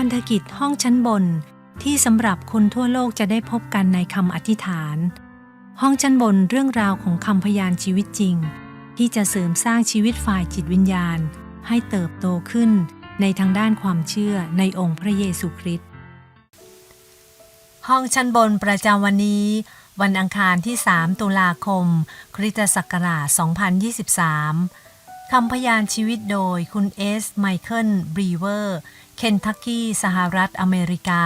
พันธกิจห้องชั้นบน ที่สำหรับคนทั่วโลกจะได้พบกันในคำอธิษฐาน ห้องชั้นบนเรื่องราวของคำพยานชีวิตจริง ที่จะเสริมสร้างชีวิตฝ่ายจิตวิญญาณ ให้เติบโตขึ้นในทางด้านความเชื่อในองค์พระเยซูคริสต์ห้องชั้นบนประจำวันนี้ วันอังคารที่ 3 ตุลาคม คริสตศักราช 2023 คำพยานชีวิตโดยคุณเอสไมเคิลบรีเวอร์ เคนทักกี้สหรัฐอเมริกา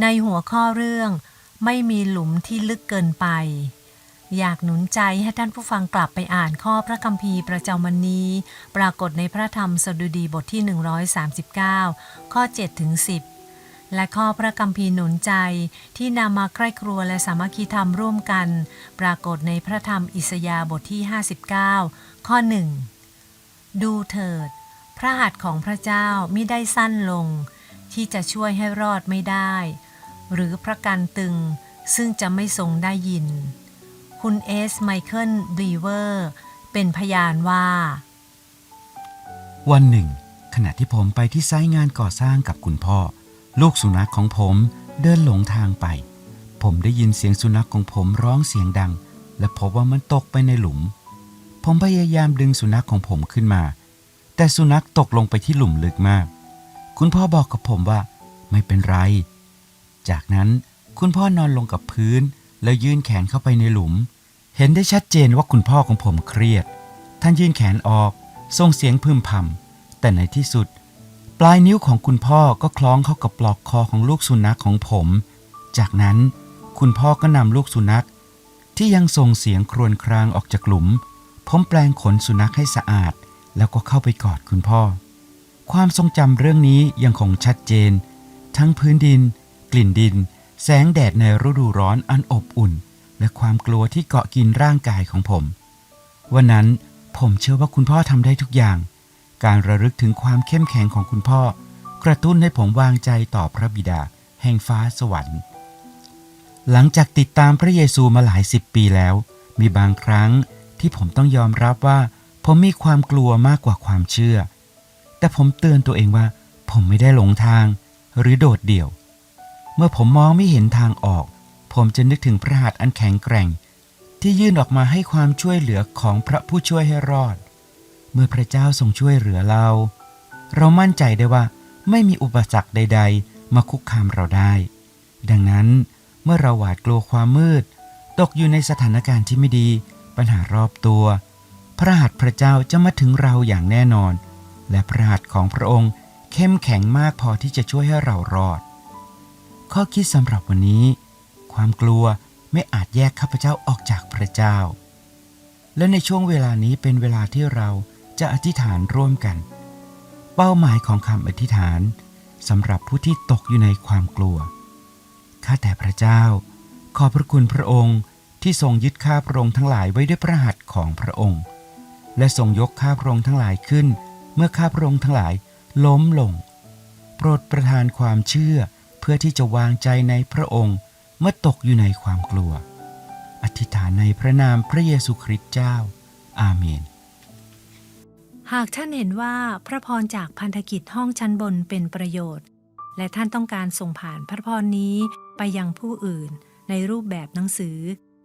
ในหัวข้อเรื่องไม่มีหลุมที่ลึกเกินไป อยากหนุนใจให้ท่านผู้ฟังกลับไปอ่านข้อพระคัมภีร์ประจำวันนี้ ปรากฏในพระธรรมสดุดีบทที่ 139 ข้อ7ถึง10 และข้อพระคัมภีร์หนุนใจที่นำมาใคร่ครัวและสามัคคีธรรมร่วมกัน ปรากฏในพระธรรมอิสยาบทที่ 59 ข้อ 1 ดูเถิด พระหัตถ์ของพระเจ้ามิได้สั้นลง ที่จะช่วยให้รอดไม่ได้ หรือพระกันตึงซึ่งจะไม่ทรงได้ยิน คุณเอสไมเคิลบลีเวอร์เป็นพยานว่า วันหนึ่ง ขณะที่ผมไปที่ไซต์งานก่อสร้างกับคุณพ่อ ลูกสุนัขของผมเดินหลงทางไป ผมได้ยินเสียงสุนัขของผมร้องเสียงดัง และพบว่ามันตกไปในหลุม ผมพยายามดึงสุนัขของผมขึ้นมา แต่สุนัขตกลงไปที่หลุมลึกมาก คุณพ่อบอกกับผมว่า ไม่เป็นไร จากนั้นคุณพ่อนอนลงกับพื้น แล้วยื่นแขนเข้าไปในหลุม เห็นได้ชัดเจนว่าคุณพ่อของผมเครียด ท่านยื่นแขนออกส่งเสียงพึมพำแต่ในที่สุด ปลายนิ้วของคุณพ่อก็คล้องเข้ากับปลอกคอของลูกสุนัขของผม จากนั้นคุณพ่อก็นำลูกสุนัข ที่ยังส่งเสียงครวญครางออกจากหลุม ผมแปลงขนสุนัขให้สะอาด แล้วก็เข้าไปกอดคุณพ่อ ความทรงจำเรื่องนี้ยังคงชัดเจน ทั้งพื้นดิน กลิ่นดิน แสงแดดในฤดูร้อนอันอบอุ่น และความกลัวที่เกาะกินร่างกายของผม วันนั้นผมเชื่อว่าคุณพ่อทำได้ทุกอย่าง การระลึกถึงความเข้มแข็งของคุณพ่อ กระตุ้นให้ผมวางใจต่อพระบิดา แห่งฟ้าสวรรค์ หลังจากติดตามพระเยซูมาหลายสิบปีแล้ว มีบางครั้ง ที่ผมต้องยอมรับว่า ผมมีความกลัวมากกว่าความเชื่อ แต่ผมเตือนตัวเองว่า ผมไม่ได้หลงทาง หรือโดดเดี่ยว เมื่อผมมองไม่เห็นทางออก ผมจะนึกถึงพระหัตถ์อันแข็งแกร่ง ที่ยื่นออกมาให้ความช่วยเหลือของพระผู้ช่วยให้รอด เมื่อพระเจ้าทรงช่วยเหลือเรา เรามั่นใจได้ว่าไม่มีอุปสรรคใด ๆ มาคุกคามเราได้ ดังนั้นเมื่อเราหวาดกลัวความมืด ตกอยู่ในสถานการณ์ที่ไม่ดี ปัญหารอบตัว พระหัตถ์พระเจ้าจะมาถึงเราอย่างแน่นอน และพระหัตถ์ของพระองค์เข้มแข็งมากพอที่จะช่วยให้เรารอด ข้อคิดสำหรับวันนี้ ความกลัวไม่อาจแยกข้าพเจ้าออกจากพระเจ้า และในช่วงเวลานี้เป็นเวลาที่เราจะอธิษฐานร่วมกัน เป้าหมายของคำอธิษฐานสำหรับผู้ที่ตกอยู่ในความกลัว ข้าแต่พระเจ้า ขอบพระคุณพระองค์ ที่ทรงยึดข้าพระองค์ทั้งหลายไว้ด้วยพระหัตถ์ของพระองค์ และทรงยกข้าพระองค์ทั้งหลายขึ้น เมื่อข้าพระองค์ทั้งหลายล้มลง โปรดประทานความเชื่อเพื่อที่จะวางใจในพระองค์เมื่อตกอยู่ในความกลัว อธิษฐานในพระนามพระเยซูคริสต์เจ้า อาเมน หากท่านเห็นว่าพระพรจากพันธกิจห้องชั้นบนเป็นประโยชน์ และท่านต้องการส่งผ่านพระพรนี้ไปยังผู้อื่นในรูปแบบหนังสือ